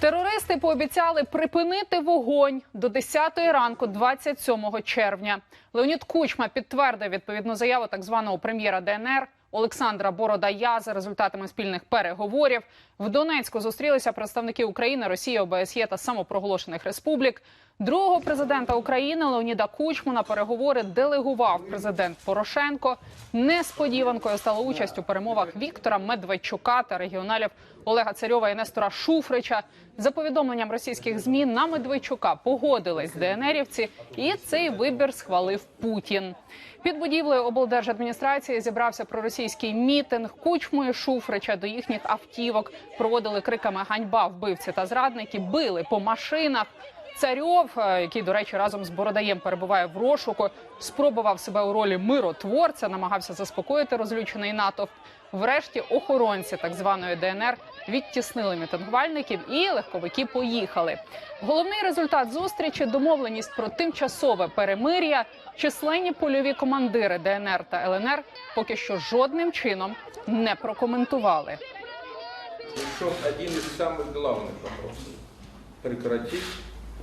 Терористи пообіцяли припинити вогонь до 10 ранку 27 червня. Леонід Кучма підтвердив відповідну заяву так званого прем'єра ДНР Олександра Бородая за результатами спільних переговорів. В Донецьку зустрілися представники України, Росії, ОБСЄ та самопроголошених республік. Другого президента України Леоніда Кучму на переговори делегував президент Порошенко. Несподіванкою стала участь у перемовах Віктора Медведчука та регіоналів Олега Царьова і Нестора Шуфрича. За повідомленням російських змі на Медведчука погодились ДНРівці, і цей вибір схвалив Путін. Під будівлею облдержадміністрації зібрався проросійський мітинг. кучмою Шуфрича до їхніх автівок проводили криками ганьба вбивці та зрадники, били по машинах. Царьов, е, який, до речі, разом з Бородаєм перебуває в розшуку, спробував себе у ролі миротворця, намагався заспокоїти розлючений натовп. Врешті охоронці так званої ДНР відтіснили мітингувальників і легковики поїхали. Головний результат зустрічі домовленість про тимчасове перемир'я. Численні польові командири ДНР та ЛНР поки що жодним чином не прокоментували. решен один из самых главных вопросов.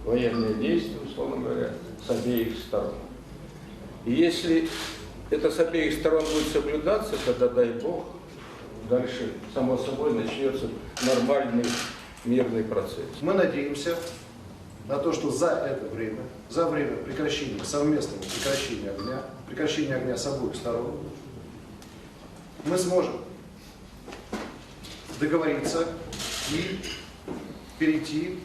Военные действия, условно говоря, с обеих сторон. И если это с обеих сторон будет соблюдаться, тогда, дай Бог, дальше, само собой, начнется нормальный мирный процесс. Мы надеемся на то, что за это время, за время прекращения, совместного прекращения огня, прекращения огня с обоих сторон, мы сможем договориться и перейти,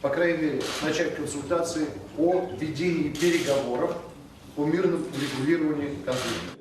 по крайней мере, начать консультации о ведении переговоров о мирном урегулировании конфликта.